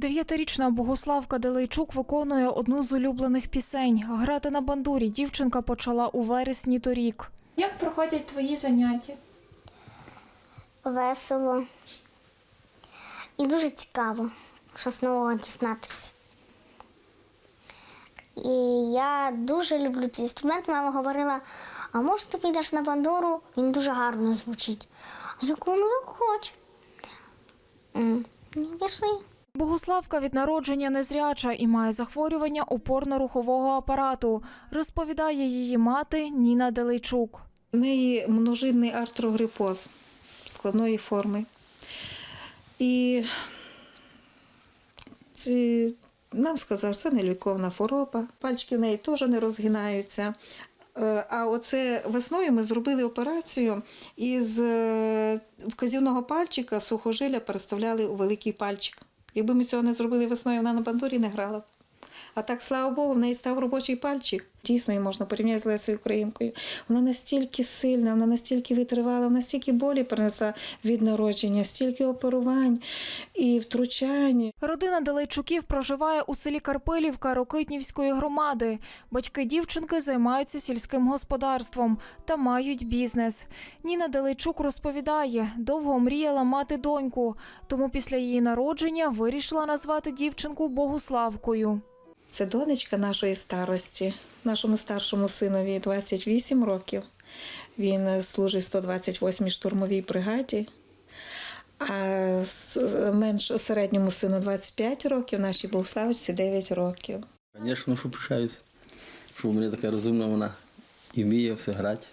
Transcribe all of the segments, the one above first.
Дев'ятирічна Богославка Делейчук виконує одну з улюблених пісень. Грати на бандурі дівчинка почала у вересні торік. Як проходять твої заняття? весело і дуже цікаво щось нового дізнатися. І я дуже люблю цей інструмент. Мама говорила, а може ти підеш на бандуру? Він дуже гарно звучить. А ну як хоч. М, ну, Пішли. Богославка від народження незряча і має захворювання опорно-рухового апарату, розповідає її мати Ніна Делейчук. В неї множинний артрогрипоз складної форми. І нам сказали, що це невліковна хвороба. Пальчики в неї теж не розгинаються. Е, А оце весною ми зробили операцію і з е, вказівного пальчика сухожилля переставляли у великий пальчик. Якби ми цього не зробили весною, вона на бандурі не грала. А так, слава Богу, в неї став робочий пальчик. Дійсно, її можна порівняти з Лесою Українкою. Вона настільки сильна, вона настільки витривала, вона настільки болі принесла від народження, стільки оперувань і втручань. Родина Делейчуків проживає у селі Карпилівка Рокитнівської громади. Батьки дівчинки займаються сільським господарством та мають бізнес. Ніна Делейчук розповідає, довго мріяла мати доньку, тому після її народження вирішила назвати дівчинку Богуславкою. Це донечка нашої старості, нашому старшому синові 28 років. Він е, служить 128-й штурмовій бригаді. А менш середньому сину 25 років, нашій Богославці 9 років. Звісно, що пишаюсь, що в мене така розумна вона і вміє все грати.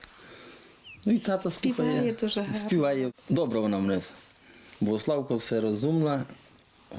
Ну і тата Співає слухає. дуже гарно. Співає. Добре вона в мене. Богославка все розумна,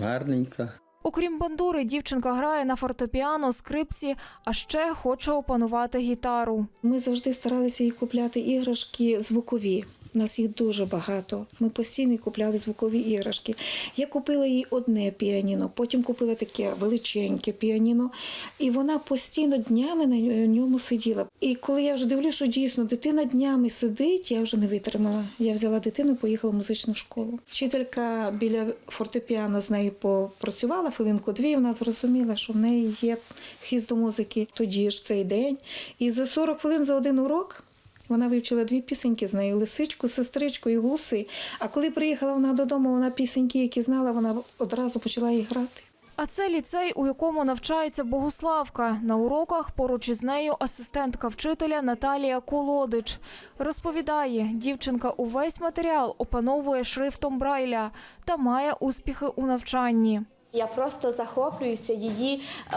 гарненька. Окрім бандури, дівчинка грає на фортепіано, скрипці, а ще хоче опанувати гітару. Ми завжди старалися їй купляти іграшки звукові. Нас їх дуже багато. Ми постійно купляли звукові іграшки. Я купила їй одне піаніно, потім купила таке величеньке піаніно, і вона постійно днями на ньому сиділа. І коли я вже дивлюся, що дійсно дитина днями сидить, я вже не витримала. Я взяла дитину поїхала в музичну школу. Вчителька біля фортепіано з нею попрацювала хвилинку-дві. Вона зрозуміла, що в неї є хист до музики тоді ж цей день. І за 40 хвилин за один урок. Вона вивчила дві пісеньки з нею лисичку, сестричку і гуси. А коли приїхала вона додому, вона пісеньки, які знала, вона одразу почала їх грати. А це ліцей, у якому навчається Богуславка. На уроках поруч із нею асистентка вчителя Наталія Колодич. Розповідає, дівчинка увесь матеріал опановує шрифтом Брайля та має успіхи у навчанні. Я просто захоплююся її е,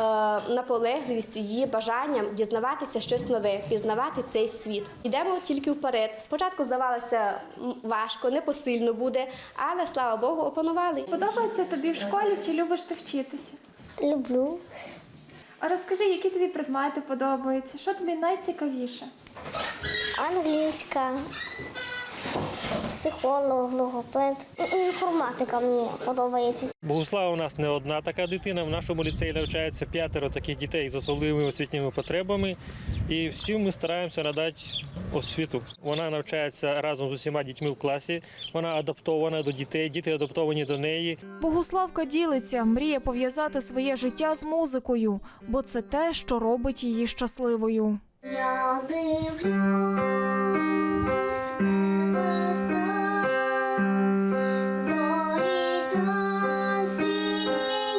наполегливістю, її бажанням дізнаватися щось нове, пізнавати цей світ. Йдемо тільки вперед. Спочатку здавалося важко, непосильно буде, але слава Богу, опанували. Подобається тобі в школі чи любиш ти вчитися? Люблю. А розкажи, які тобі предмети подобаються? Що тобі найцікавіше? Англійська, психолог, логопед. Інформатика мені подобається. Богуслава у нас не одна така дитина. В нашому ліцеї навчається п'ятеро таких дітей з особливими освітніми потребами. І всім ми стараємося надати освіту. Вона навчається разом з усіма дітьми в класі. Вона адаптована до дітей, діти адаптовані до неї. Богуславка ділиться, мріє пов'язати своє життя з музикою, бо це те, що робить її щасливою. Я дивлюсь